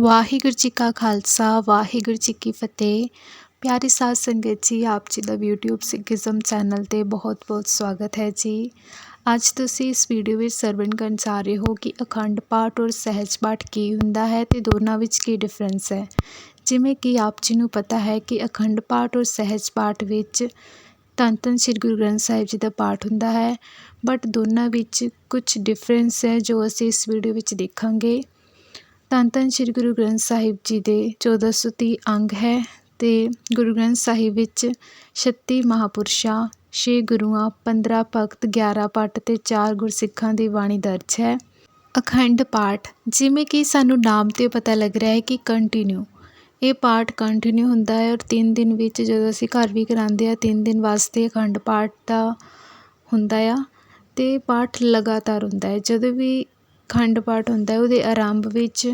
ਵਾਹਿਗੁਰੂ ਜੀ ਕਾ ਖਾਲਸਾ, ਵਾਹਿਗੁਰੂ ਜੀ ਕੀ ਫਤਿਹ। ਪਿਆਰੀ ਸਾਧ ਸੰਗਤ ਜੀ, ਆਪ ਜੀ ਦਾ YouTube ਸਿੱਖੀਜ਼ਮ ਚੈਨਲ ਤੇ ਬਹੁਤ-ਬਹੁਤ ਸਵਾਗਤ ਹੈ ਜੀ। ਅੱਜ ਤੁਸੀਂ ਇਸ ਵੀਡੀਓ ਵਿੱਚ ਸਰਵਣ ਕਰਨ ਜਾ ਰਹੇ ਹੋ ਕਿ ਅਖੰਡ ਪਾਠ ਔਰ ਸਹਿਜ ਪਾਠ ਕੀ ਹੁੰਦਾ ਹੈ ਤੇ ਦੋਨਾਂ ਵਿੱਚ ਕੀ ਡਿਫਰੈਂਸ ਹੈ। ਜਿਵੇਂ ਕਿ ਆਪ ਜੀ ਨੂੰ ਪਤਾ ਹੈ ਕਿ ਅਖੰਡ ਪਾਠ ਔਰ ਸਹਿਜ ਪਾਠ ਵਿੱਚ ਧੰਨ ਧੰਨ ਸ੍ਰੀ ਗੁਰੂ ਗ੍ਰੰਥ ਸਾਹਿਬ ਜੀ ਦਾ ਪਾਠ ਹੁੰਦਾ ਹੈ ਬਟ ਦੋਨਾਂ ਵਿੱਚ ਕੁਝ ਡਿਫਰੈਂਸ ਹੈ ਜੋ ਅਸੀਂ ਇਸ ਵੀਡੀਓ ਵਿੱਚ ਦੇਖਾਂਗੇ। ਧੰਨ ਧੰਨ ਸ੍ਰੀ ਗੁਰੂ ਗ੍ਰੰਥ ਸਾਹਿਬ ਜੀ ਦੇ 1430 ਅੰਗ ਹੈ ਅਤੇ ਗੁਰੂ ਗ੍ਰੰਥ ਸਾਹਿਬ ਵਿੱਚ ਛੱਤੀ ਮਹਾਂਪੁਰਸ਼ਾਂ, ਛੇ ਗੁਰੂਆਂ 15 ਭਗਤ 11 ਪੱਟ ਅਤੇ ਚਾਰ ਗੁਰਸਿੱਖਾਂ ਦੀ ਬਾਣੀ ਦਰਜ ਹੈ। ਅਖੰਡ ਪਾਠ, ਜਿਵੇਂ ਕਿ ਸਾਨੂੰ ਨਾਮ ਤੇ ਪਤਾ ਲੱਗ ਰਿਹਾ ਹੈ ਕਿ ਕੰਟੀਨਿਊ ਇਹ ਪਾਠ ਕੰਟੀਨਿਊ ਹੁੰਦਾ ਹੈ ਔਰ ਤਿੰਨ ਦਿਨ ਵਿੱਚ ਜਦੋਂ ਅਸੀਂ ਘਰ ਵੀ ਕਰਾਉਂਦੇ ਹਾਂ, ਤਿੰਨ ਦਿਨ ਵਾਸਤੇ ਅਖੰਡ ਪਾਠ ਦਾ ਹੁੰਦਾ ਆ ਅਤੇ ਪਾਠ ਲਗਾਤਾਰ ਹੁੰਦਾ ਹੈ। ਜਦੋਂ ਵੀ ਅਖੰਡ ਪਾਠ ਹੁੰਦਾ ਉਹਦੇ ਆਰੰਭ ਵਿੱਚ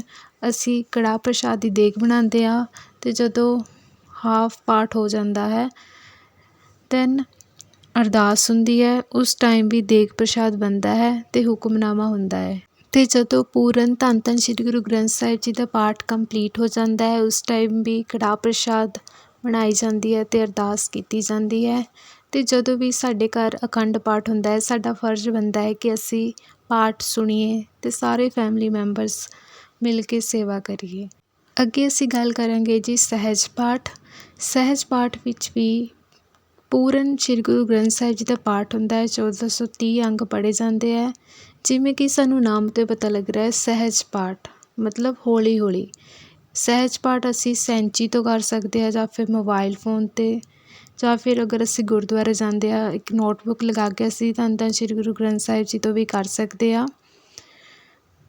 ਅਸੀਂ ਕੜਾਹ ਪ੍ਰਸ਼ਾਦ ਦੀ ਦੇਗ ਬਣਾਉਂਦੇ ਹਾਂ ਅਤੇ ਜਦੋਂ ਹਾਫ ਪਾਠ ਹੋ ਜਾਂਦਾ ਹੈ ਦੈਨ ਅਰਦਾਸ ਹੁੰਦੀ ਹੈ, ਉਸ ਟਾਈਮ ਵੀ ਦੇਗ ਪ੍ਰਸ਼ਾਦ ਬਣਦਾ ਹੈ ਅਤੇ ਹੁਕਮਨਾਮਾ ਹੁੰਦਾ ਹੈ। ਅਤੇ ਜਦੋਂ ਪੂਰਨ ਧੰਨ ਧੰਨ ਸ੍ਰੀ ਗੁਰੂ ਗ੍ਰੰਥ ਸਾਹਿਬ ਜੀ ਦਾ ਪਾਠ ਕੰਪਲੀਟ ਹੋ ਜਾਂਦਾ ਹੈ, ਉਸ ਟਾਈਮ ਵੀ ਕੜਾਹ ਪ੍ਰਸ਼ਾਦ ਬਣਾਈ ਜਾਂਦੀ ਹੈ ਅਤੇ ਅਰਦਾਸ ਕੀਤੀ ਜਾਂਦੀ ਹੈ। ਅਤੇ ਜਦੋਂ ਵੀ ਸਾਡੇ ਘਰ ਅਖੰਡ ਪਾਠ ਹੁੰਦਾ ਹੈ, ਸਾਡਾ ਫਰਜ਼ ਬਣਦਾ ਹੈ ਕਿ ਅਸੀਂ ਪਾਠ ਸੁਣੀਏ ਅਤੇ ਸਾਰੇ ਫੈਮਿਲੀ ਮੈਂਬਰਸ ਮਿਲ ਕੇ ਸੇਵਾ ਕਰੀਏ। ਅੱਗੇ ਅਸੀਂ ਗੱਲ ਕਰਾਂਗੇ ਜੀ ਸਹਿਜ ਪਾਠ। ਸਹਿਜ ਪਾਠ ਵਿੱਚ ਵੀ ਪੂਰਨ ਸ੍ਰੀ ਗੁਰੂ ਗ੍ਰੰਥ ਸਾਹਿਬ ਜੀ ਦਾ ਪਾਠ ਹੁੰਦਾ ਹੈ 1430 ਅੰਗ ਪੜ੍ਹੇ ਜਾਂਦੇ ਹੈ। ਜਿਵੇਂ ਕਿ ਸਾਨੂੰ ਨਾਮ ਤੋਂ ਪਤਾ ਲੱਗ ਰਿਹਾ ਹੈ, ਸਹਿਜ ਪਾਠ, ਮਤਲਬ ਹੌਲੀ ਹੌਲੀ ਸਹਿਜ ਪਾਠ ਅਸੀਂ ਸੈਂਚੀ ਤੋਂ ਕਰ ਸਕਦੇ ਹਾਂ ਜਾਂ ਫਿਰ ਮੋਬਾਈਲ ਫੋਨ 'ਤੇ ਜਾਂ ਫਿਰ ਅਗਰ ਅਸੀਂ ਗੁਰਦੁਆਰੇ ਜਾਂਦੇ ਹਾਂ ਇੱਕ ਨੋਟਬੁੱਕ ਲਗਾ ਕੇ ਅਸੀਂ ਧੰਨ ਧੰਨ ਸ੍ਰੀ ਗੁਰੂ ਗ੍ਰੰਥ ਸਾਹਿਬ ਜੀ ਤੋਂ ਵੀ ਕਰ ਸਕਦੇ ਹਾਂ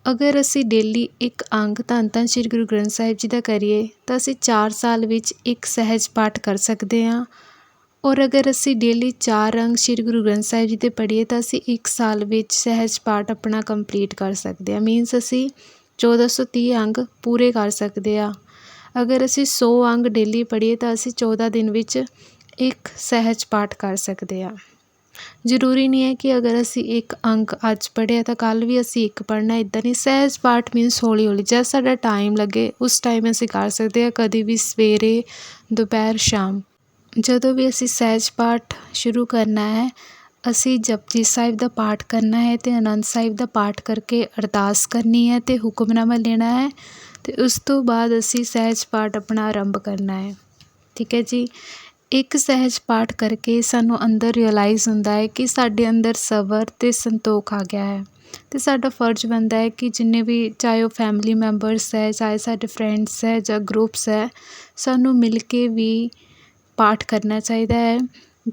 ਅਗਰ ਅਸੀਂ ਡੇਲੀ ਇੱਕ ਅੰਗ ਧੰਨ ਧੰਨ ਸ੍ਰੀ ਗੁਰੂ ਗ੍ਰੰਥ ਸਾਹਿਬ ਜੀ ਦਾ ਕਰੀਏ, ਤਾਂ ਅਸੀਂ ਚਾਰ ਸਾਲ ਵਿੱਚ ਇੱਕ ਸਹਿਜ ਪਾਠ ਕਰ ਸਕਦੇ ਹਾਂ ਔਰ ਅਗਰ ਅਸੀਂ ਡੇਲੀ ਚਾਰ ਅੰਗ ਸ੍ਰੀ ਗੁਰੂ ਗ੍ਰੰਥ ਸਾਹਿਬ ਜੀ ਦੇ ਪੜ੍ਹੀਏ, ਤਾਂ ਅਸੀਂ ਇੱਕ ਸਾਲ ਵਿੱਚ ਸਹਿਜ ਪਾਠ ਆਪਣਾ ਕੰਪਲੀਟ ਕਰ ਸਕਦੇ ਹਾਂ ਮੀਨਸ ਅਸੀਂ 1430 ਅੰਗ ਪੂਰੇ ਕਰ ਸਕਦੇ ਹਾਂ ਅਗਰ ਅਸੀਂ 100 ਅੰਗ ਡੇਲੀ ਪੜ੍ਹੀਏ, ਤਾਂ ਅਸੀਂ 14 ਦਿਨ ਵਿੱਚ ਇੱਕ ਸਹਿਜ ਪਾਠ ਕਰ ਸਕਦੇ ਹਾਂ। ਜ਼ਰੂਰੀ ਨਹੀਂ ਹੈ ਕਿ ਅਗਰ ਅਸੀਂ ਇੱਕ ਅੰਕ ਅੱਜ ਪੜ੍ਹਿਆ ਤਾਂ ਕੱਲ੍ਹ ਵੀ ਅਸੀਂ ਇੱਕ ਪੜ੍ਹਨਾ ਇੱਦਾਂ ਨਹੀਂ, ਸਹਿਜ ਪਾਠ ਮੀਨਸ ਹੌਲੀ ਹੌਲੀ। ਜਦ ਸਾਡਾ ਟਾਈਮ ਲੱਗੇ, ਉਸ ਟਾਈਮ ਅਸੀਂ ਕਰ ਸਕਦੇ ਹਾਂ ਕਦੇ ਵੀ ਸਵੇਰੇ, ਦੁਪਹਿਰ, ਸ਼ਾਮ। ਜਦੋਂ ਵੀ ਅਸੀਂ ਸਹਿਜ ਪਾਠ ਸ਼ੁਰੂ ਕਰਨਾ ਹੈ, ਅਸੀਂ ਜਪਜੀ ਸਾਹਿਬ ਦਾ ਪਾਠ ਕਰਨਾ ਹੈ ਅਤੇ ਆਨੰਦ ਸਾਹਿਬ ਦਾ ਪਾਠ ਕਰਕੇ ਅਰਦਾਸ ਕਰਨੀ ਹੈ ਅਤੇ ਹੁਕਮਨਾਮਾ ਲੈਣਾ ਹੈ ਅਤੇ ਉਸ ਤੋਂ ਬਾਅਦ ਅਸੀਂ ਸਹਿਜ ਪਾਠ ਆਪਣਾ ਆਰੰਭ ਕਰਨਾ ਹੈ। ਠੀਕ ਹੈ ਜੀ? ਇੱਕ ਸਹਿਜ ਪਾਠ ਕਰਕੇ ਸਾਨੂੰ ਅੰਦਰ ਰਿਅਲਾਈਜ਼ ਹੁੰਦਾ ਹੈ ਕਿ ਸਾਡੇ ਅੰਦਰ ਸਬਰ ਅਤੇ ਸੰਤੋਖ ਆ ਗਿਆ ਹੈ। ਅਤੇ ਸਾਡਾ ਫਰਜ਼ ਬਣਦਾ ਹੈ ਕਿ ਜਿੰਨੇ ਵੀ ਚਾਹੇ ਉਹ ਫੈਮਿਲੀ ਮੈਂਬਰਸ ਹੈ, ਚਾਹੇ ਸਾਡੇ ਫਰੈਂਡਸ ਹੈ ਜਾਂ ਗਰੁੱਪਸ ਹੈ, ਸਾਨੂੰ ਮਿਲ ਕੇ ਵੀ ਪਾਠ ਕਰਨਾ ਚਾਹੀਦਾ ਹੈ।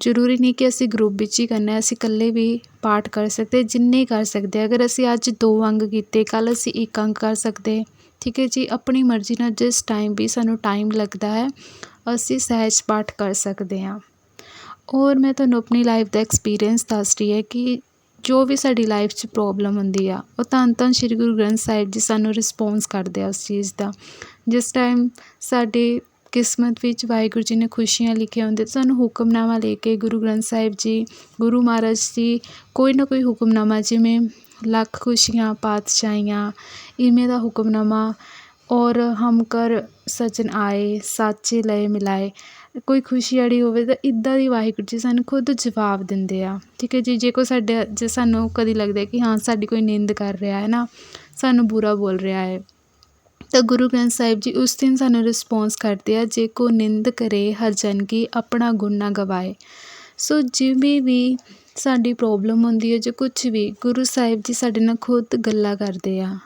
ਜ਼ਰੂਰੀ ਨਹੀਂ ਕਿ ਅਸੀਂ ਗਰੁੱਪ ਵਿੱਚ ਹੀ ਕਰਨਾ ਅਸੀਂ ਇਕੱਲੇ ਵੀ ਪਾਠ ਕਰ ਸਕਦੇ, ਜਿੰਨੇ ਕਰ ਸਕਦੇ। ਅਗਰ ਅਸੀਂ ਅੱਜ ਦੋ ਅੰਗ ਕੀਤੇ, ਕੱਲ੍ਹ ਅਸੀਂ ਇੱਕ ਅੰਗ ਕਰ ਸਕਦੇ, ਠੀਕ ਹੈ ਜੀ? ਆਪਣੀ ਮਰਜ਼ੀ ਨਾਲ ਜਿਸ ਟਾਈਮ ਵੀ ਸਾਨੂੰ ਟਾਈਮ ਲੱਗਦਾ ਹੈ ਅਸੀਂ ਸਹਿਜ ਪਾਠ ਕਰ ਸਕਦੇ ਹਾਂ। ਔਰ ਮੈਂ ਤੁਹਾਨੂੰ ਆਪਣੀ ਲਾਈਫ ਦਾ ਐਕਸਪੀਰੀਅੰਸ ਦੱਸ ਰਹੀ ਹੈ ਕਿ ਜੋ ਵੀ ਸਾਡੀ ਲਾਈਫ 'ਚ ਪ੍ਰੋਬਲਮ ਹੁੰਦੀ ਆ, ਉਹ ਧੰਨ ਧੰਨ ਸ਼੍ਰੀ ਗੁਰੂ ਗ੍ਰੰਥ ਸਾਹਿਬ ਜੀ ਸਾਨੂੰ ਰਿਸਪੌਂਸ ਕਰਦੇ ਆ ਉਸ ਚੀਜ਼ ਦਾ। ਜਿਸ ਟਾਈਮ ਸਾਡੇ ਕਿਸਮਤ ਵਿੱਚ ਵਾਹਿਗੁਰੂ ਜੀ ਨੇ ਖੁਸ਼ੀਆਂ ਲਿਖੀਆਂ ਹੁੰਦੇ ਸਾਨੂੰ ਹੁਕਮਨਾਮਾ ਲੈ ਕੇ ਗੁਰੂ ਗ੍ਰੰਥ ਸਾਹਿਬ ਜੀ, ਗੁਰੂ ਮਹਾਰਾਜ ਜੀ ਕੋਈ ਨਾ ਕੋਈ ਹੁਕਮਨਾਮਾ ਜਿਵੇਂ ਲੱਖ ਖੁਸ਼ੀਆਂ, ਪਾਤਸ਼ਾਹੀਆਂ, ਇਵੇਂ ਦਾ ਹੁਕਮਨਾਮਾ ਔਰ ਹਮ ਕਰ ਸਜਣ ਆਏ, ਸਾਚੇ ਲਏ ਮਿਲਾਏ। ਕੋਈ ਖੁਸ਼ੀ ਅੜੀ ਹੋਵੇ ਤਾਂ ਇੱਦਾਂ ਦੀ ਵਾਹਿਗੁਰੂ ਜੀ ਸਾਨੂੰ ਖੁਦ ਜਵਾਬ ਦਿੰਦੇ ਆ। ਠੀਕ ਹੈ ਜੀ, ਜੇ ਕੋਈ ਸਾਡੇ, ਜੇ ਸਾਨੂੰ ਕਦੀ ਲੱਗਦਾ ਕਿ ਹਾਂ, ਸਾਡੀ ਕੋਈ ਨਿੰਦ ਕਰ ਰਿਹਾ ਹੈ ਨਾ, ਸਾਨੂੰ ਬੁਰਾ ਬੋਲ ਰਿਹਾ ਹੈ, ਤਾਂ ਗੁਰੂ ਗ੍ਰੰਥ ਸਾਹਿਬ ਜੀ ਉਸ ਦਿਨ ਸਾਨੂੰ ਰਿਸਪੌਂਸ ਕਰਦੇ ਆ, ਜੇ ਕੋ ਨਿੰਦ ਕਰੇ ਹਰ ਜਨ ਕੀ ਆਪਣਾ ਗੁਣ ਨਾ ਗਵਾਏ। ਸੋ ਜਿਵੇਂ ਵੀ ਸਾਡੀ ਪ੍ਰੋਬਲਮ ਹੁੰਦੀ ਹੈ ਜੇ ਕੁਝ ਵੀ, ਗੁਰੂ ਸਾਹਿਬ ਜੀ ਸਾਡੇ ਨਾਲ ਖੁਦ ਗੱਲਾਂ ਕਰਦੇ ਆ।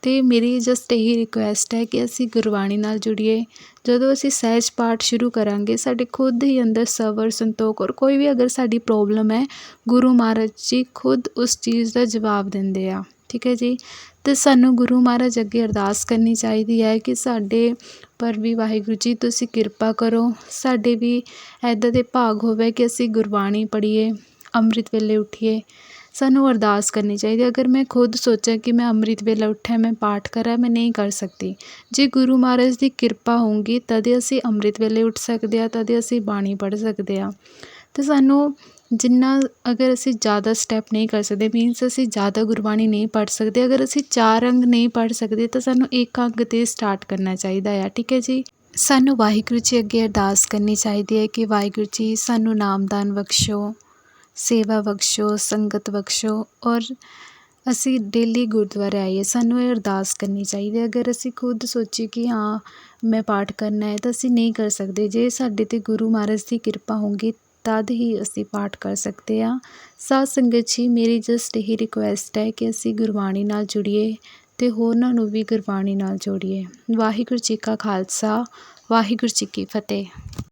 ਅਤੇ ਮੇਰੀ ਜਸਟ ਇਹੀ ਰਿਕੁਐਸਟ ਹੈ ਕਿ ਅਸੀਂ ਗੁਰਬਾਣੀ ਨਾਲ ਜੁੜੀਏ। ਜਦੋਂ ਅਸੀਂ ਸਹਿਜ ਪਾਠ ਸ਼ੁਰੂ ਕਰਾਂਗੇ, ਸਾਡੇ ਖੁਦ ਹੀ ਅੰਦਰ ਸਬਰ, ਸੰਤੋਖ ਔਰ ਕੋਈ ਵੀ ਅਗਰ ਸਾਡੀ ਪ੍ਰੋਬਲਮ ਹੈ, ਗੁਰੂ ਮਹਾਰਾਜ ਜੀ ਖੁਦ ਉਸ ਚੀਜ਼ ਦਾ ਜਵਾਬ ਦਿੰਦੇ ਆ। ਠੀਕ ਹੈ ਜੀ? ਅਤੇ ਸਾਨੂੰ ਗੁਰੂ ਮਹਾਰਾਜ ਅੱਗੇ ਅਰਦਾਸ ਕਰਨੀ ਚਾਹੀਦੀ ਹੈ ਕਿ ਸਾਡੇ ਪਰ ਵੀ ਵਾਹਿਗੁਰੂ ਜੀ, ਤੁਸੀਂ ਕਿਰਪਾ ਕਰੋ। ਸਾਡੇ ਵੀ ਇੱਦਾਂ ਦੇ ਭਾਗ ਹੋਵੇ ਕਿ ਅਸੀਂ ਗੁਰਬਾਣੀ ਪੜ੍ਹੀਏ, ਅੰਮ੍ਰਿਤ ਵੇਲੇ ਉੱਠੀਏ। ਸਾਨੂੰ ਅਰਦਾਸ ਕਰਨੀ ਚਾਹੀਦੀ ਅਗਰ ਮੈਂ ਖੁਦ ਸੋਚਾਂ ਕਿ ਮੈਂ ਅੰਮ੍ਰਿਤ ਵੇਲਾ ਉੱਠਿਆ, ਮੈਂ ਪਾਠ ਕਰਾਂ, ਮੈਂ ਨਹੀਂ ਕਰ ਸਕਦੀ। ਜੇ ਗੁਰੂ ਮਹਾਰਾਜ ਦੀ ਕਿਰਪਾ ਹੋਊਗੀ, ਤਦੇ ਅਸੀਂ ਅੰਮ੍ਰਿਤ ਵੇਲੇ ਉੱਠ ਸਕਦੇ ਹਾਂ, ਤਦੇ ਅਸੀਂ ਬਾਣੀ ਪੜ੍ਹ ਸਕਦੇ ਹਾਂ। ਅਤੇ ਸਾਨੂੰ ਜਿੰਨਾ ਅਗਰ ਅਸੀਂ ਜ਼ਿਆਦਾ ਸਟੈਪ ਨਹੀਂ ਕਰ ਸਕਦੇ ਮੀਨਸ ਅਸੀਂ ਜ਼ਿਆਦਾ ਗੁਰਬਾਣੀ ਨਹੀਂ ਪੜ੍ਹ ਸਕਦੇ, ਅਗਰ ਅਸੀਂ ਚਾਰ ਅੰਗ ਨਹੀਂ ਪੜ੍ਹ ਸਕਦੇ, ਤਾਂ ਸਾਨੂੰ ਇੱਕ ਅੰਗ 'ਤੇ ਸਟਾਰਟ ਕਰਨਾ ਚਾਹੀਦਾ ਆ। ਠੀਕ ਹੈ ਜੀ? ਸਾਨੂੰ ਵਾਹਿਗੁਰੂ ਜੀ ਅੱਗੇ ਅਰਦਾਸ ਕਰਨੀ ਚਾਹੀਦੀ ਹੈ ਕਿ ਵਾਹਿਗੁਰੂ ਜੀ ਸਾਨੂੰ ਨਾਮਦਾਨ ਬਖਸ਼ੋ। ਸੇਵਾ ਬਖਸ਼ੋ, ਸੰਗਤ ਬਖਸ਼ੋ ਔਰ ਅਸੀਂ ਡੇਲੀ ਗੁਰਦੁਆਰੇ ਆਈਏ, ਸਾਨੂੰ ਇਹ ਅਰਦਾਸ ਕਰਨੀ ਚਾਹੀਦੀ ਹੈ। ਅਗਰ ਅਸੀਂ ਖੁਦ ਸੋਚੀਏ ਕਿ ਹਾਂ, ਮੈਂ ਪਾਠ ਕਰਨਾ ਹੈ, ਤਾਂ ਅਸੀਂ ਨਹੀਂ ਕਰ ਸਕਦੇ। ਜੇ ਸਾਡੇ 'ਤੇ ਗੁਰੂ ਮਹਾਰਾਜ ਦੀ ਕਿਰਪਾ ਹੋਊਗੀ, ਤਦ ਹੀ ਅਸੀਂ ਪਾਠ ਕਰ ਸਕਦੇ ਹਾਂ। ਸਾਧ ਸੰਗਤ ਜੀ, ਮੇਰੀ ਜਸਟ ਇਹੀ ਰਿਕੁਐਸਟ ਹੈ ਕਿ ਅਸੀਂ ਗੁਰਬਾਣੀ ਨਾਲ ਜੁੜੀਏ ਅਤੇ ਹੋਰਨਾਂ ਨੂੰ ਵੀ ਗੁਰਬਾਣੀ ਨਾਲ ਜੋੜੀਏ। ਵਾਹਿਗੁਰੂ ਜੀ ਕਾ ਖਾਲਸਾ, ਵਾਹਿਗੁਰੂ ਜੀ ਕੀ ਫਤਿਹ।